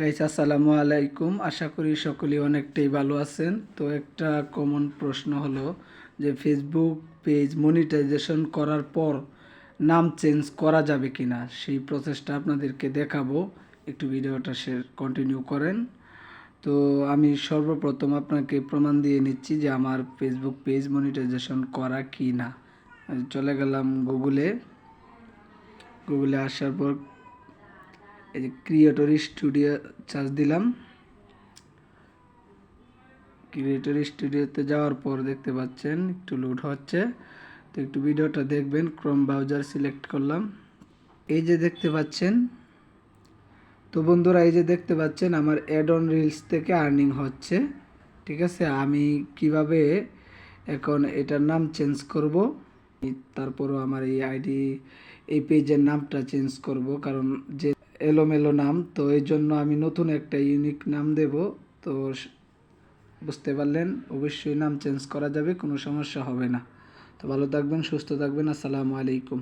Guys আসসালামু আলাইকুম। আশা করি সকলেই অনেকটাই ভালো আছেন। তো একটা কমন প্রশ্ন হলো যে ফেসবুক পেজ মনিটাইজেশন করার পর নাম চেঞ্জ করা যাবে কি না সেই প্রসেসটা আপনাদেরকে দেখাবো। একটু ভিডিওটা শেয়ার কন্টিনিউ করেন। তো আমি সর্বপ্রথম আপনাকে প্রমাণ দিয়ে নিচ্ছি যে, আমার ফেসবুক পেজ মনিটাইজেশন করা কি না চলে গেলাম গুগলে গুগলে আসার পর এই যে ক্রিয়েটর স্টুডিও চার্জ দিলাম। ক্রিয়েটর স্টুডিওতে যাওয়ার পর দেখতে পাচ্ছেন, একটু লোড হচ্ছে। তো একটু ভিডিওটা দেখবেন ক্রোম ব্রাউজার সিলেক্ট করলাম। এই যে দেখতে পাচ্ছেন, তো বন্ধুরা এই যে দেখতে পাচ্ছেন, আমার অ্যাড অন রিলস থেকে আর্নিং হচ্ছে। ঠিক আছে, আমি কীভাবে এখন এটার নাম চেঞ্জ করব? তারপরও আমার এই আইডি এই পেজের নামটা চেঞ্জ করব, কারণ যে এলোমেলো নাম, তো এই জন্য আমি নতুন একটা ইউনিক নাম দেব। তো বুঝতে পারলেন? অবশ্যই নাম চেঞ্জ করা যাবে, কোনো সমস্যা হবে না। তো ভালো থাকবেন, সুস্থ থাকবেন, আসসালামু আলাইকুম।